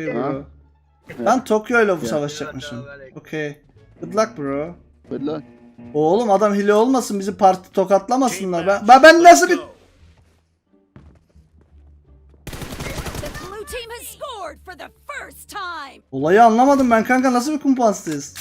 Okay Ha? bro. Ben Tokyo ile bu Ya. savaşacakmışım. Okay. Good luck bro. Good luck. Oğlum adam hile olmasın bizi parti tokatlamasınlar. Ben, ben, ben nasıl bir... The blue team has scored for the first time. Olayı anlamadım ben kanka nasıl bir kumpanstayız?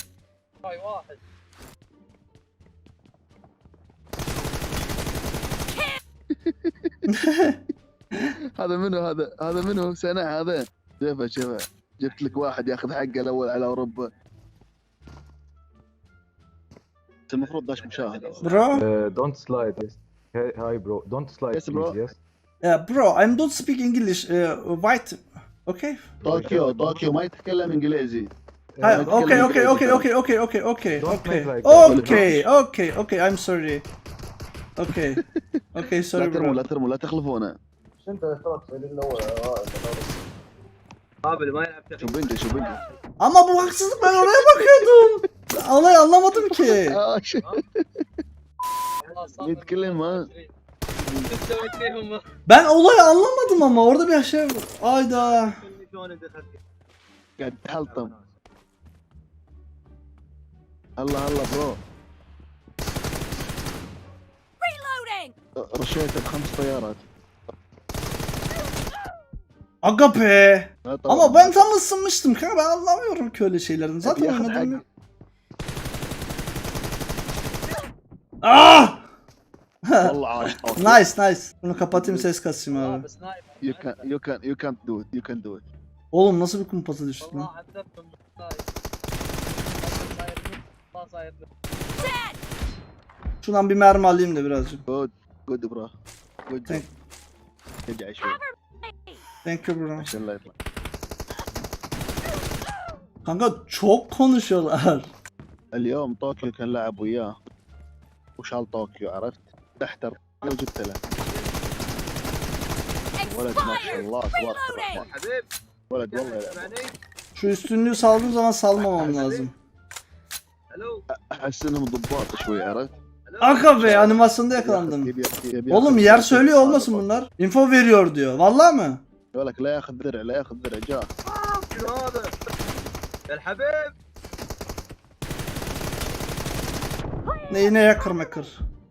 هذا منو هذا هذا منو سنة هذا شوف شوف جبت لك واحد ياخذ حقه الأول على أوروبا. أنت المفروض داش مشاهده برو؟ دونت سلايد هاي برو دونت سلايد يس برو برو ايم دونت سبيك انجلش وايت أوكي طوكيو طوكيو ما يتكلم إنجليزي. أوكي أوكي أوكي أوكي أوكي أوكي أوكي أوكي أوكي أوكي أوكي ايم سوري أوكي أوكي سوري لا ترموا لا ترموا لا تخلفونا. أنت الأول. يلعب شو بنجي شو بنجي Ama bu haksızlık ben oraya bakıyordum. Olayı anlamadım ki. آه، شو- يتكلم ها شو سويت فيهم Ben olayı anlamadım ama orada bir şey Ayda. شلون دخلت قاعد تحلطم هلا هلا برو Reloading. رشيت بخمس طيارات Aga be. Evet. Ama ben tam ısınmıştım kanka ben anlamıyorum ki öyle şeylerin. Zaten ya, oynadım. Ya. Ah! Vallahi nice nice. Bunu kapatayım ses kasayım abi. You can you can you can do it. You can do it. Oğlum nasıl bir kumpasa düştün lan? Şuradan bir mermi alayım da birazcık. Good, good bro. Good. Thank. Gel şöyle. Thank you bro. عشان لا يطلع. Kanka çok konuşuyorlar. اليوم طوكيو كان لعب وياه وشال طوكيو عرفت؟ تحت وجبت له ولد ما شاء Expired. الله تبارك Reloading. الرحمن حبيب ولد والله يلعب سمعني Şu üstünlüğü saldığım zaman salmamam lazım. الو احس انهم ضباط شوي عرفت؟ الو Aga be animasyonda yakalandım. يبي ياخذ- يبي Oğlum ياخذ- yer söylüyor olmasın bunlar. Info veriyor diyor. Vallahi mı? يقول لك لا ياخذ درع لا ياخذ درع جاه شنو هذا يا الحبيب. Neyine yakır makır.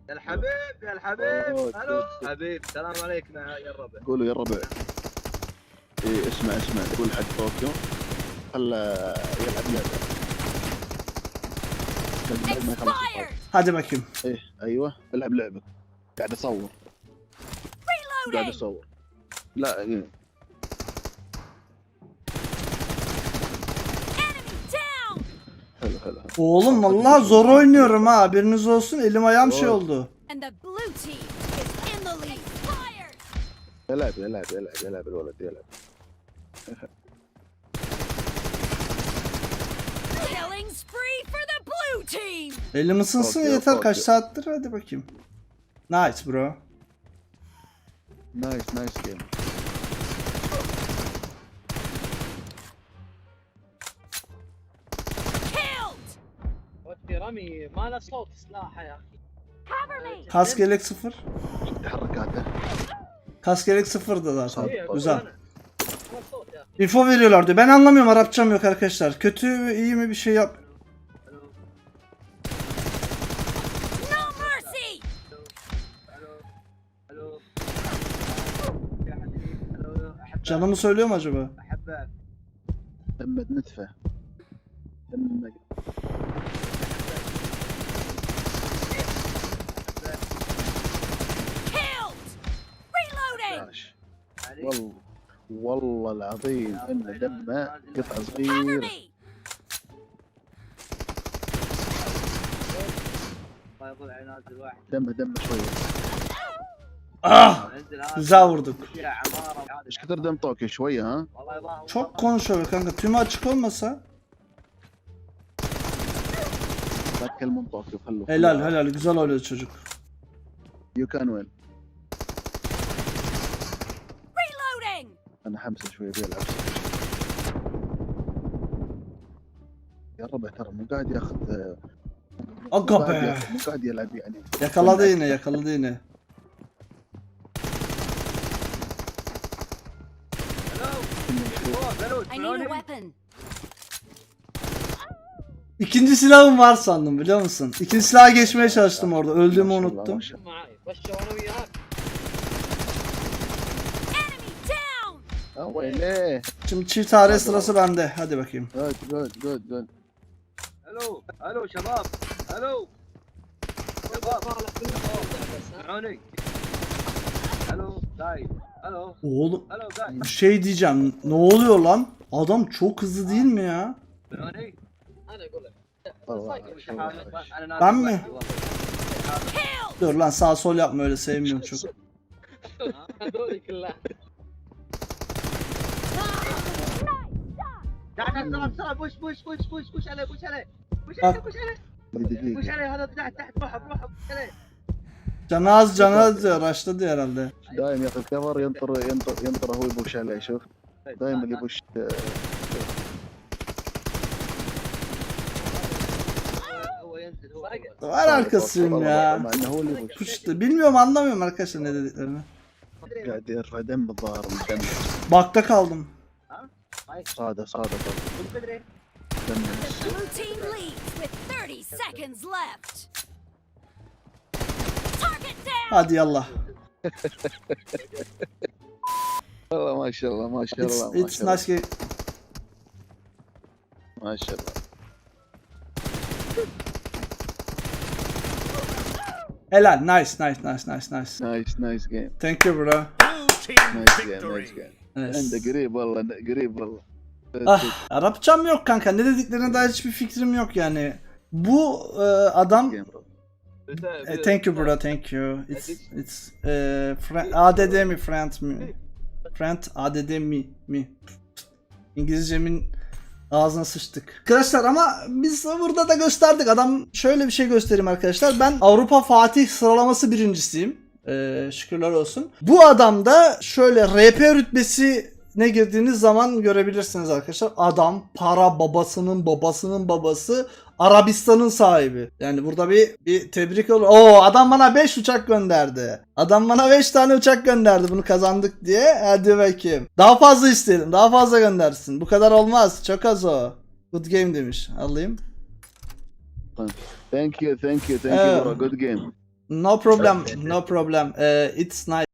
يا الحبيب يا الحبيب. ألو. حبيب سلام عليكم يا الربع. قولوا يا الربع. إيه اسمع اسمع. قول حق طوكيو خله يلعب لعبة. bakayım. إيه أيوه. العب لعبك قاعد أصور. قاعد. أصور. لا Oğlum vallahi zor oynuyorum ha. Haberiniz olsun. Elim ayağım şey Oy. oldu. And the blue team is in the lead. Expired. يلعب يلعب يلعب يلعب الولد يلعب Killing spree for the blue team. Elim ısınsın Okey, yeter. Kaç okey. saattir? Hadi bakayım. Nice bro. نايس نايس جيم وفي رمي ما له صوت سلاحه يا اخي Cover me. Kask yelek sıfır. تحركاته Kask yelek sıfırdı zaten. Tabii, إيه، Güzel. أقول أنا. ما صوت يا اخي Info veriyorlar diyor. Ben anlamıyorum Arapçam yok arkadaşlar. Kötü mü iyi mi bir şey yap. No mercy. الو الو يا حبيبي الو احبك Canımı söylüyor mu acaba? احبك دمت نتفه دمك والله العظيم إن دمه قطع صغير. دمه دمه شوي. آه! آه! زاوردك. إيش كثر دم طوكي؟ شوية ها؟ çok konuşuyor ماتش كون مسا بكل من طوكي وخلوه هلال هلال güzel oynadı çocuk You can win. انا حمسه شويه بيلعب يا ربع ترى مو قاعد ياخذ مو Aga قاعد be. ياخذ- مو قاعد يلعب يعني Yakaladı yine yakaladı yine. الو فوق الو I need a weapon. İkinci silahım var sandım biliyor musun? İkinci silaha geçmeye çalıştım orada. Öldüğümü Maşallah, unuttum. Awele. Şimdi çift hare sırası bende. Hadi bakayım. Good, good, good, good. Hello, hello şabab. Hello. Hello, guys. Hello. Oğlum hello, guys. bir şey diyeceğim. Ne oluyor lan? Adam çok hızlı değil mi ya? Ben mi? Dur lan sağ sol yapma öyle sevmiyorum çok. هذول كلها تعال تعال بسرعه بسرعه بوش بوش بوش بوش بوش عليه بوش عليه بوش آه. عليه بوش عليه بوش دقيقة عليه هذا تحت تحت روحه بروحه بوش عليه Canı az canı az diyor. Raşladı herhalde. دايم ياخذ كفر ينطر ينطر ينطر هو يبوش عليه شوف دايما يبوش آه، هو ينزل هو Var arkasıyım ya. مع انه هو اللي يبوش Puştu. Bilmiyorum anlamıyorum arkadaşlar ne dediklerini. قاعد يرفع دم بالظاهر مدمر Bakta kaldım. صاده صاده بدري دمر Blue team leads with 30 seconds left. Target down! Hadi yallah. والله ما شاء الله ما شاء It's, الله ما it's شاء الله nice game. ما شاء الله Helal. Nice, nice, nice, nice, nice. Nice, nice game. Thank you bro. Nice game, nice game. Evet. Ben de gri valla, gri valla. Ah, evet. Arapçam yok kanka. Ne dediklerine dair hiçbir fikrim yok yani. Bu e, adam e, thank you bro, thank you. It's it's e, friend, ADD mi friend mi? Friend ADD mi mi? İngilizcemin ağzına sıçtık. Arkadaşlar ama biz burada da gösterdik. Adam şöyle bir şey göstereyim arkadaşlar. Ben Avrupa Fatih sıralaması birincisiyim. Ee, şükürler olsun. Bu adam da şöyle RP rütbesi ne girdiğiniz zaman görebilirsiniz arkadaşlar. Adam para babasının babasının babası Arabistan'ın sahibi. Yani burada bir bir tebrik olur. Oo adam bana 5 uçak gönderdi. Adam bana 5 tane uçak gönderdi bunu kazandık diye. Hadi bakayım. Daha fazla isteyelim. Daha fazla göndersin. Bu kadar olmaz. Çok az o. Good game demiş. Alayım. Thank you, thank you, thank you ee, for a good game. No problem, no problem. Uh, it's nice.